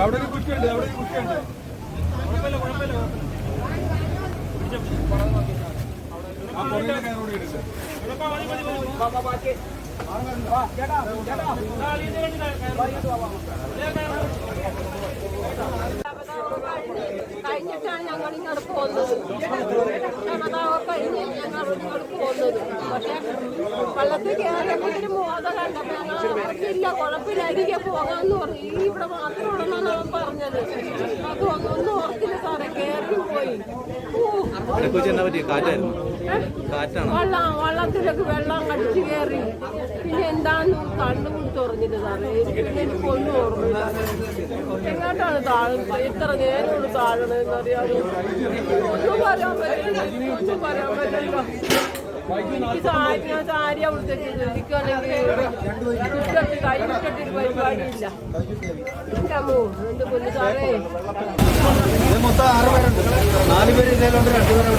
അവിടെ ഒരു അവിടെ ഒരു കുറ്റിയുണ്ട് ആ പുറകിലെ കയറോടെ കഴിഞ്ഞിട്ടാണ് ഞങ്ങൾ ഇങ്ങോട്ട് പോകുന്നത്. ക്ഷമതാവ് കഴിഞ്ഞ് ഞങ്ങൾ ഇങ്ങോട്ട് പോകുന്നത്. പക്ഷെ വള്ളത്തിൽ കയറിയപ്പോഴത്തേന് മോത കണ്ടപ്പോ ഉറപ്പില്ല കുഴപ്പമില്ല പോകാമെന്ന് പറഞ്ഞു. ഈ ഇവിടെ മാത്രമുള്ളതാണ് അവൻ പറഞ്ഞത്. അത് ഒന്നും ഓർത്തില്ല സാറേ കയറി പോയി. വെള്ളം വെള്ളത്തിലേക്ക് വെള്ളം കടിച്ചു കയറി പിന്നെ എന്താന്ന് കണ്ണു തുറഞ്ഞില്ല സാറേ. പിന്നെ എനിക്ക് ഒന്നും ഓർമ്മയില്ല. എങ്ങോട്ടാണ് താഴെ എത്ര നേരമാണ് താഴണതെന്ന് അറിയാമോ? ഒന്നും പറയാൻ പറ്റില്ല. ഒന്നും പറയാൻ പറ്റില്ല. സാരി മൊത്തം ആറ് പേരുണ്ട്. നാല് പേര് ഇതിലുണ്ട് രണ്ടുപേരും